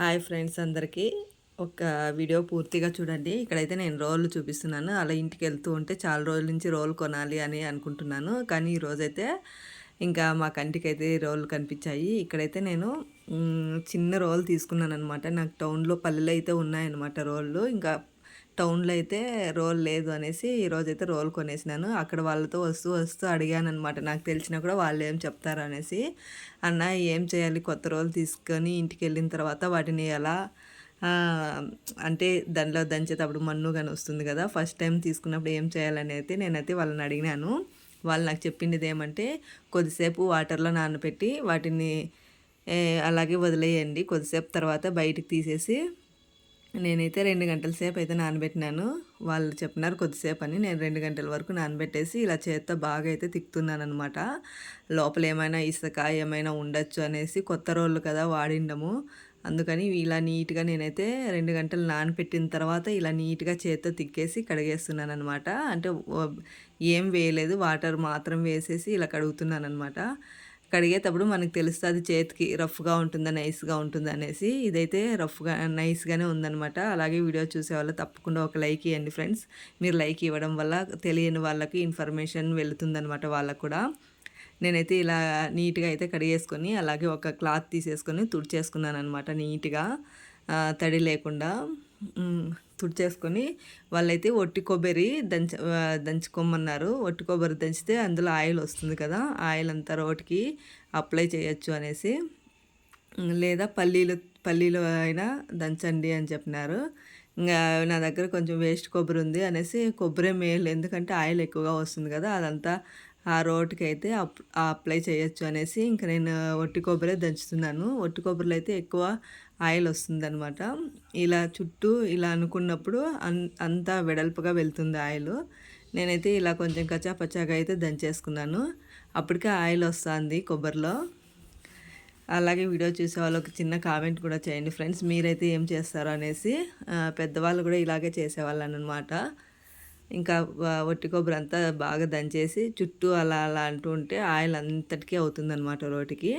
Hi friends అందరికీ. ఒక video పూర్తిగా చూడండి. ఇక్కడైతే నేను రోల్ చూపిస్తున్నాను. అలా ఇంటికి వెళ్తూ ఉంటే చాలా రోజుల నుంచి రోల్ కొనాలి అని అనుకుంటున్నాను. కానీ ఈరోజైతే ఇంకా మా కంటికి అయితే రోళ్ళు కనిపించాయి. ఇక్కడైతే నేను చిన్న రోల్ తీసుకున్నాను అనమాట నాకు టౌన్లో పల్లెలు అయితే ఉన్నాయన్నమాట రోళ్ళు. ఇంకా టౌన్లో అయితే రోల్ లేదు అనేసి ఈరోజైతే రోల్ కొనేసినాను. అక్కడ వాళ్ళతో వస్తూ వస్తూ అడిగాను అనమాట నాకు తెలిసినా కూడా వాళ్ళు ఏం చెప్తారు అనేసి. అన్న ఏం చేయాలి? కొత్త రోల్ తీసుకొని ఇంటికి వెళ్ళిన తర్వాత వాటిని ఎలా అంటే దానిలో దంచేటప్పుడు మన్ను కానీ వస్తుంది కదా ఫస్ట్ టైం తీసుకున్నప్పుడు ఏం చేయాలని అయితే నేనైతే వాళ్ళని అడిగినాను. వాళ్ళు నాకు చెప్పింది ఏమంటే కొద్దిసేపు వాటర్లో నానబెట్టి వాటిని అలాగే వదిలేయండి. కొద్దిసేపు తర్వాత బయటికి తీసేసి నేనైతే రెండు గంటల సేపు అయితే నానబెట్టినాను. వాళ్ళు చెప్పినారు కొద్దిసేపు అని. నేను రెండు గంటల వరకు నానబెట్టేసి ఇలా చేత్తో బాగా అయితే తిక్కుతున్నాను అనమాట లోపల ఏమైనా ఇసుక ఏమైనా ఉండొచ్చు అనేసి కొత్త రోళ్ళు కదా వాడిండము. అందుకని ఇలా నీట్గా నేనైతే రెండు గంటలు నానబెట్టిన తర్వాత ఇలా నీట్గా చేత్తో తిక్కేసి కడిగేస్తున్నాను అనమాట అంటే ఏం వేయలేదు. వాటర్ మాత్రం వేసేసి ఇలా కడుగుతున్నాను అనమాట కడిగేటప్పుడు మనకు తెలుస్తుంది చేతికి రఫ్గా ఉంటుందా నైస్గా ఉంటుందా అనేసి. ఇదైతే రఫ్గా నైస్గానే ఉందనమాట అలాగే వీడియో చూసే వాళ్ళు తప్పకుండా ఒక లైక్ ఇవ్వండి ఫ్రెండ్స్. మీరు లైక్ ఇవ్వడం వల్ల తెలియని వాళ్ళకి ఇన్ఫర్మేషన్ వెళుతుందనమాట వాళ్ళకు కూడా. నేనైతే ఇలా నీట్గా అయితే కడిగేసుకొని అలాగే ఒక క్లాత్ తీసేసుకొని తుడిచేసుకున్నాను అనమాట నీట్గా తడి లేకుండా. తుడిచేసుకొని వాళ్ళైతే ఒట్టి కొబ్బరి దంచ దంచుకోమన్నారు. ఒట్టి కొబ్బరి దంచితే అందులో ఆయిల్ వస్తుంది కదా ఆయిల్ అంతా రోటికి అప్లై చేయొచ్చు అనేసి. లేదా పల్లీలు పల్లీలు అయినా దంచండి అని చెప్పినారు. ఇంకా నా దగ్గర కొంచెం వేస్ట్ కొబ్బరి ఉంది అనేసి కొబ్బరి మేలు ఎందుకంటే ఆయిల్ ఎక్కువగా వస్తుంది కదా అదంతా ఆ రోడ్కి అయితే అప్లై చేయొచ్చు అనేసి ఇంకా నేను ఒట్టి కొబ్బరి దంచుతున్నాను. ఒట్టి కొబ్బరిలో అయితే ఎక్కువ ఆయిల్ వస్తుందనమాట ఇలా చుట్టూ ఇలా అనుకున్నప్పుడు అన్ అంతా వెడల్పుగా వెళ్తుంది ఆయిల్. నేనైతే ఇలా కొంచెం కచ్చా అయితే దంచేసుకున్నాను. అప్పటికే ఆయిల్ వస్తుంది కొబ్బరిలో. అలాగే వీడియో చూసే ఒక చిన్న కామెంట్ కూడా చేయండి ఫ్రెండ్స్. మీరైతే ఏం చేస్తారో అనేసి పెద్దవాళ్ళు కూడా ఇలాగే చేసేవాళ్ళు అనమాట ఇంకా వట్టి కొబ్బరి అంతా బాగా దంచేసి చుట్టూ అలా అలా అంటూ ఉంటే ఆయిల్ అంతటికీ అవుతుందన్నమాట రోటికి.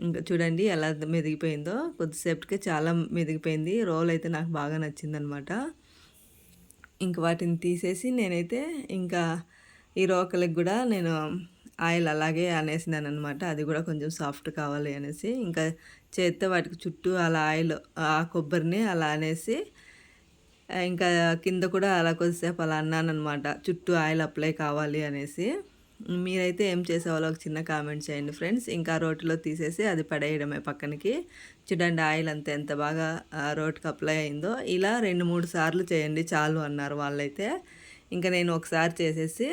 ఇంకా చూడండి ఎలా మెదిగిపోయిందో. కొద్దిసేపటికే చాలా మెదిగిపోయింది. రోల్ అయితే నాకు బాగా నచ్చిందనమాట ఇంకా వాటిని తీసేసి నేనైతే ఇంకా ఈ రోకలికి కూడా నేను ఆయిల్ అలాగే అనేసినాను అనమాట అది కూడా కొంచెం సాఫ్ట్ కావాలి అనేసి. ఇంకా చేస్తే వాటికి చుట్టూ అలా ఆయిల్ ఆ కొబ్బరిని అలా అనేసి ఇంకా కింద కూడా అలా కొద్దిసేపు అలా అన్నానమాట చుట్టూ ఆయిల్ అప్లై కావాలి అనేసి. మీరైతే ఏం చేసేవాళ్ళు? ఒక చిన్న కామెంట్ చేయండి ఫ్రెండ్స్. ఇంకా రోటిలో తీసేసి అది పడేయడమే పక్కనకి. చూడండి ఆయిల్ అంతా ఎంత బాగా రోడ్కి అప్లై అయిందో. ఇలా రెండు మూడు సార్లు చేయండి చాలు అన్నారు వాళ్ళైతే. ఇంకా నేను ఒకసారి చేసేసి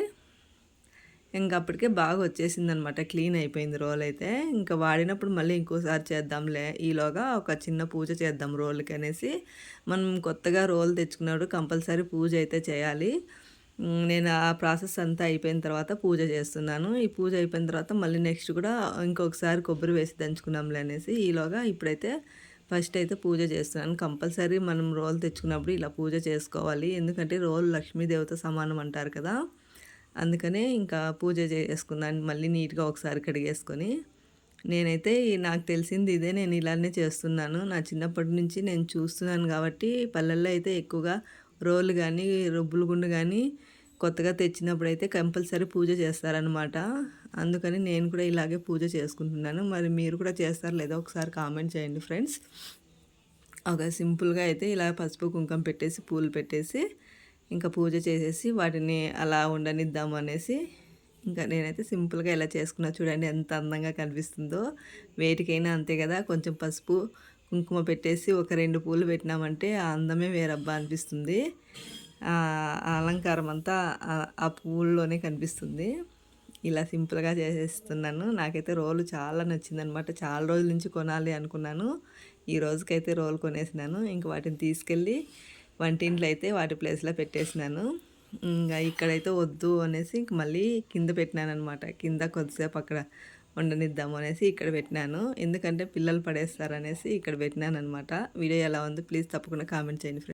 ఇంకా అప్పటికే బాగా వచ్చేసింది అనమాట క్లీన్ అయిపోయింది రోల్ అయితే. ఇంకా వాడినప్పుడు మళ్ళీ ఇంకోసారి చేద్దాంలే. ఈలోగా ఒక చిన్న పూజ చేద్దాం రోల్కి అనేసి. మనం కొత్తగా రోల్ తెచ్చుకున్నప్పుడు కంపల్సరీ పూజ అయితే చేయాలి. నేను ఆ ప్రాసెస్ అంతా అయిపోయిన తర్వాత పూజ చేస్తున్నాను. ఈ పూజ అయిపోయిన తర్వాత మళ్ళీ నెక్స్ట్ కూడా ఇంకొకసారి కొబ్బరి వేసి దంచుకున్నాంలే అనేసి ఈలోగా ఇప్పుడైతే ఫస్ట్ అయితే పూజ చేస్తున్నాను. కంపల్సరీ మనం రోల్ తెచ్చుకున్నప్పుడు ఇలా పూజ చేసుకోవాలి. ఎందుకంటే రోల్ లక్ష్మీదేవత సమానం అంటారు కదా. అందుకనే ఇంకా పూజ చేసుకున్నాను మళ్ళీ నీట్గా ఒకసారి కడిగేసుకొని. నేనైతే నాకు తెలిసింది ఇదే నేను ఇలానే చేస్తున్నాను. నా చిన్నప్పటి నుంచి నేను చూస్తున్నాను కాబట్టి పల్లెల్లో అయితే ఎక్కువగా రోలు కానీ రొబ్బులు గుండు కానీ కొత్తగా తెచ్చినప్పుడు అయితే కంపల్సరీ పూజ చేస్తారనమాట అందుకని నేను కూడా ఇలాగే పూజ చేసుకుంటున్నాను. మరి మీరు కూడా చేస్తారు లేదా ఒకసారి కామెంట్ చేయండి ఫ్రెండ్స్. ఒక సింపుల్గా అయితే ఇలా పసుపు కుంకం పెట్టేసి పూలు పెట్టేసి ఇంకా పూజ చేసేసి వాటిని అలా ఉండనిద్దాము అనేసి ఇంకా నేనైతే సింపుల్గా ఇలా చేసుకున్నా చూడండి ఎంత అందంగా కనిపిస్తుందో. వేటికైనా అంతే కదా కొంచెం పసుపు కుంకుమ పెట్టేసి ఒక రెండు పూలు పెట్టినామంటే ఆ అందమే వేరబ్బా అనిపిస్తుంది. ఆ అలంకారం అంతా ఆ పువ్వుల్లోనే కనిపిస్తుంది. ఇలా సింపుల్గా చేసేస్తున్నాను. నాకైతే రోలు చాలా నచ్చిందనమాట. చాలా రోజుల నుంచి కొనాలి అనుకున్నాను. ఈ రోజుకైతే రోలు కొనేసినాను. ఇంక వాటిని తీసుకెళ్ళి వంటింట్లో అయితే వాటి ప్లేస్లో పెట్టేసినాను. ఇంకా ఇక్కడైతే వద్దు అనేసి ఇంక మళ్ళీ కింద పెట్టినాను అనమాట కింద కొద్దిసేపు అక్కడ వండనిద్దాము అనేసి ఇక్కడ పెట్టినాను. ఎందుకంటే పిల్లలు పడేస్తారనేసి ఇక్కడ పెట్టినాను అనమాట వీడియో ఎలా ఉంది ప్లీజ్ తప్పకుండా కామెంట్ చేయండి